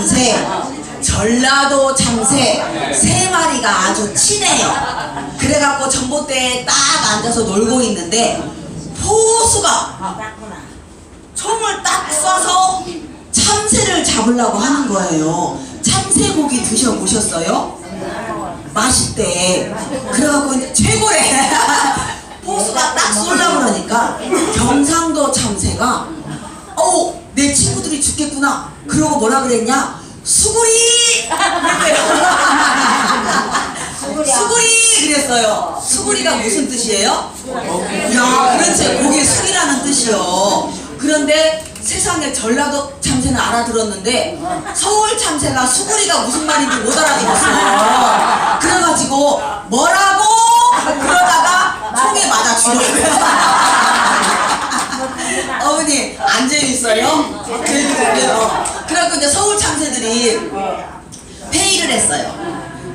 참새, 전라도 참새 세 마리가 아주 친해요. 그래갖고 전봇대에 딱 앉아서 놀고 있는데 포수가 총을 딱 쏴서 참새를 잡으려고 하는 거예요. 참새고기 드셔보셨어요? 맛있대. 그래갖고 최고래. 포수가 딱 쏠라 그러니까 경상도 참새가 내 친구들이 죽겠구나. 그러고 뭐라 그랬냐? 수구리! 수구리 그랬어요. 수구리가 무슨 뜻이에요? 야, 그렇지. 고개 숙이라는 뜻이요. 그런데 세상에 전라도 참새는 알아들었는데 서울 참새가 수구리가 무슨 말인지 못 알아들었어. 그래가지고 뭐라고 그러다가 총에 맞아 죽었어요. 어머니 안 재밌어요? 재밌어요. 그래갖고 이제 서울 참새들이 회의를 했어요.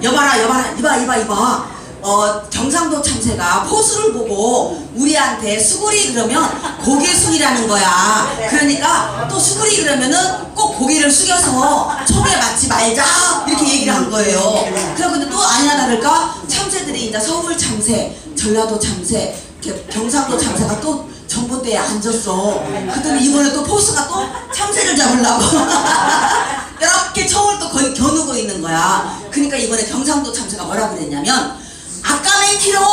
여봐라 여봐라 이봐 이봐 이봐 어 경상도 참새가 포수를 보고 우리한테 수구리 그러면 고개 숙이라는 거야. 그러니까 또 수구리 그러면은 꼭 고개를 숙여서 총에 맞지 말자 이렇게 얘기를 한 거예요. 근데 또 아니나 다를까 참새들이 이제 서울 참새, 전라도 참새, 경상도 참새가 또 전봇대에 앉았어. 그랬더니 이번에 또 포수가 또 참새를 잡으려고 이렇게 총을 또 거의 겨누고 있는 거야. 그러니까 이번에 경상도 참새가 뭐라 그랬냐면 아까맨 키로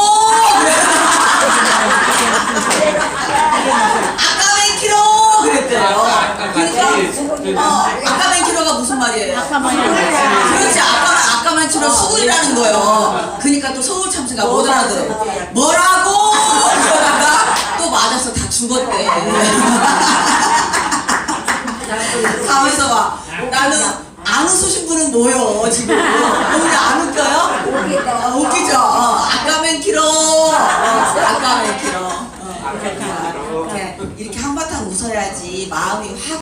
아까맨 키로 그랬대요. 그러니까 어 아까맨 키로가 무슨 말이에요? 그렇지 아까만 아까만 치러 수구리라는 거예요. 그러니까 또 서울 참새가 못 알아들어. 뭐라고? 뭐요 지금? 오늘 안 웃겨요? 아, 웃기죠. 어, 아까맨 키로. 어, 아까맨 키로. 어, 이렇게, 이렇게 한바탕 웃어야지 마음이 확.